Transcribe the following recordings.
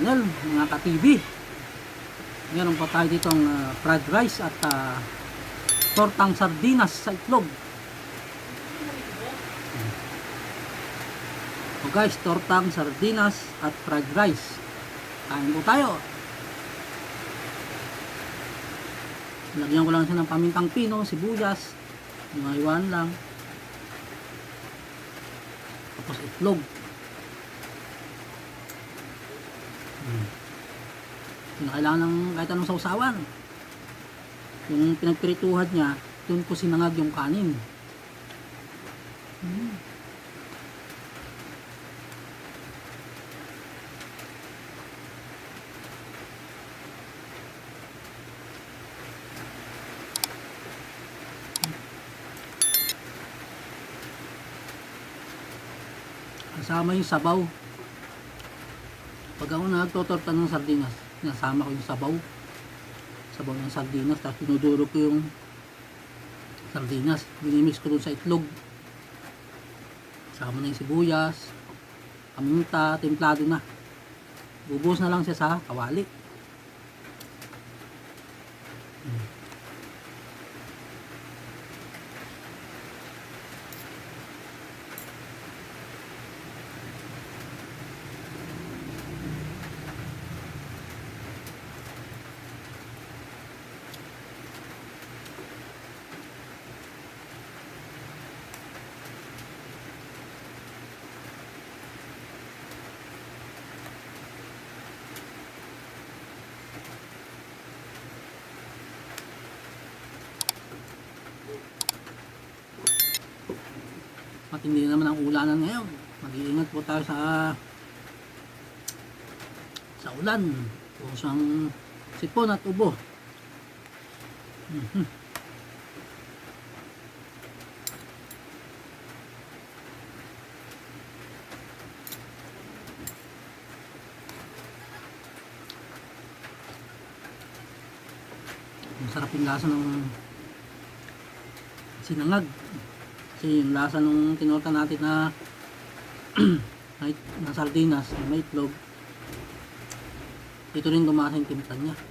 channel, mga ka-TV. Meron pa tayo ditong ah, fried rice at ah, tortang sardinas sa itlog. So guys, tortang sardinas at fried rice. Kain po tayo. Lagyan ko lang siya ng pamintang pino, sibuyas, mga iwan lang. Tapos itlog. Hmm. Na kailangan ng kahit anong sausawan. Yung pinagpirituhan niya, doon ko sinangag yung kanin. Hmm. Kasama yung sabaw. Pag ako nagtotorta ng sardinas, nasama ko yung sabaw. Sabaw ng sardinas, tapos pinuduro ko yung sardinas. Binimix ko dun sa itlog. Sama na yung sibuyas, pamunta, templado na. Bubuhos na lang siya sa kawali. Matindi naman ang ulanan ngayon. Mag-iingat po tayo sa sa ulan. Pusang sipon at ubo. Mhm. Masarap yung lasa ng sinangag. Kasi yung lasa nung tinorta natin na na, na sardinas, na itlog, ito rin lumasa yung timpla niya.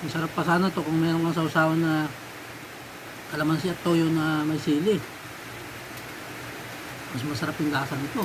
Masarap pa sana to kung meron kang sausawan na kalamansi at toyo na may sili. Mas masarap yung lasa nito.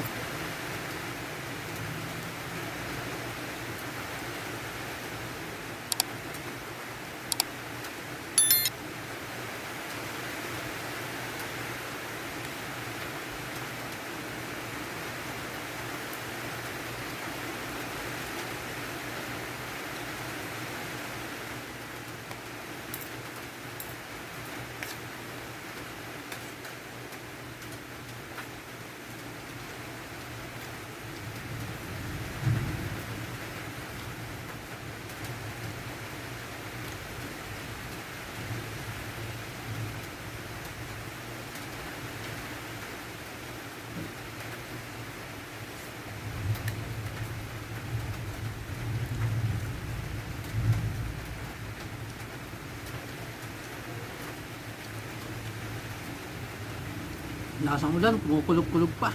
Lasang ulan, kumukulog-kulog pa.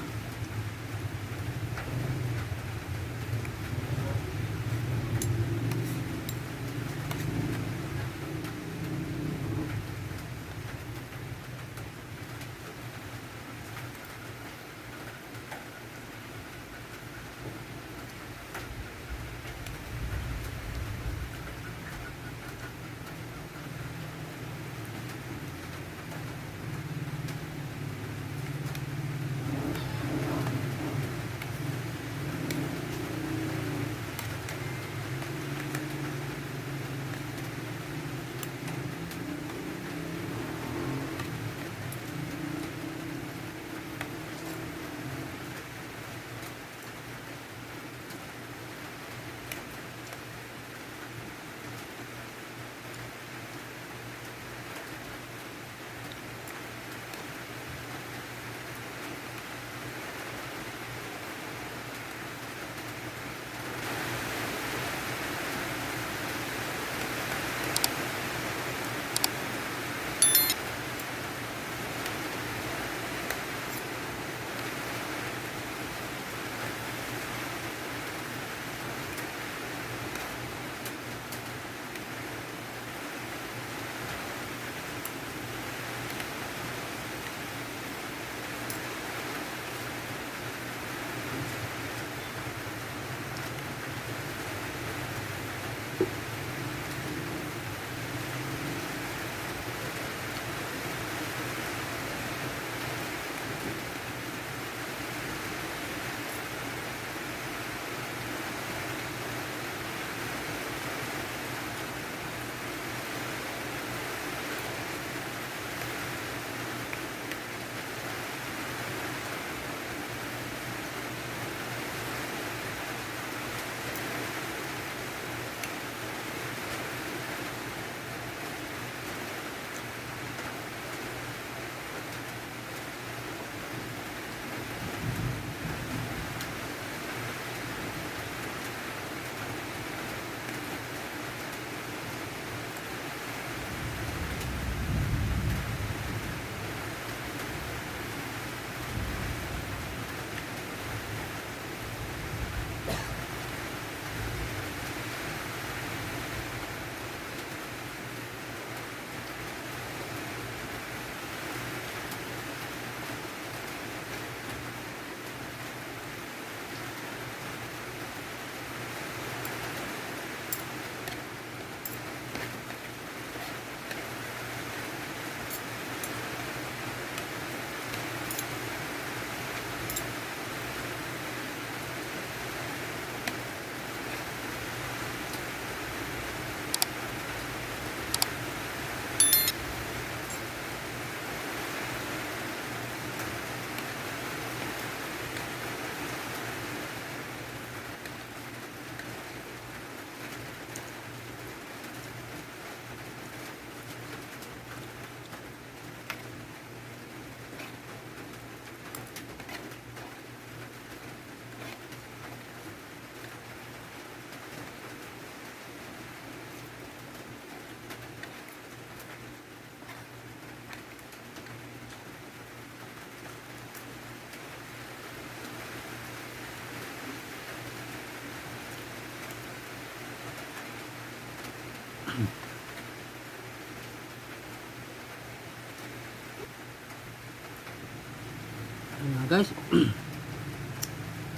Guys.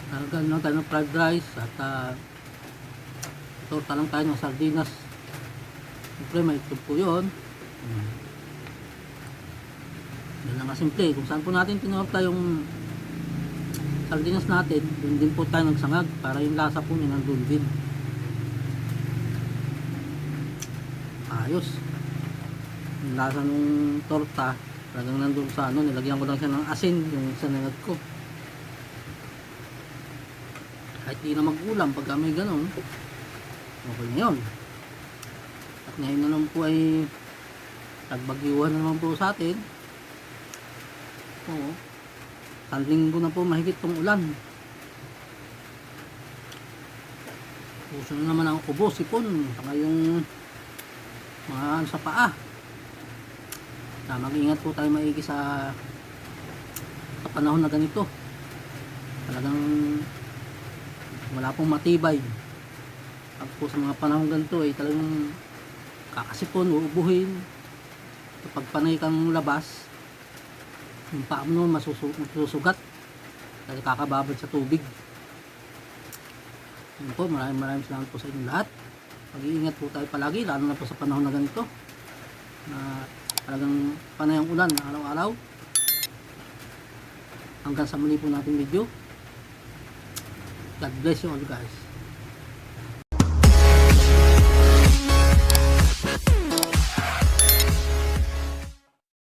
Talagang na tayo ng fried rice at uh, torta lang tayo ng sardinas. Siyempre may itlog po yun. Hmm. Yan lang kasimple. Kung saan po natin tinorta yung sardinas natin, doon din po tayo nagsangag para yung lasa po niya nandun din. Ayos. Yung lasa ng torta, talagang nandun sa ano, nilagyan ko lang siya ng asin, yung sanagad ko. Kahit di na mag-ulam pagka may ganun, okay na yun. At ngayon na naman po ay tagbagyuhan na naman po sa atin. Oo. Isang linggo na po mahigit tong ulan. Puso na naman ang kubo, sipon, saka yung mga sa paa. Na mag-ingat po tayo maigi sa sa panahon na ganito. Talagang wala pong matibay. Pag po sa mga panahon ganito ay talagang kakasipon, uubuhin. Kapag panay kang labas, yung paa mo nun masusu- masusugat. Dahil kakababad sa tubig. Yun po, maraming maraming salamat po sa inyong lahat. Mag-iingat po tayo palagi, lalo na po sa panahon na ganito. Na talagang panay ang ulan araw-araw. Hanggang sa muli po nating video. God bless you all guys.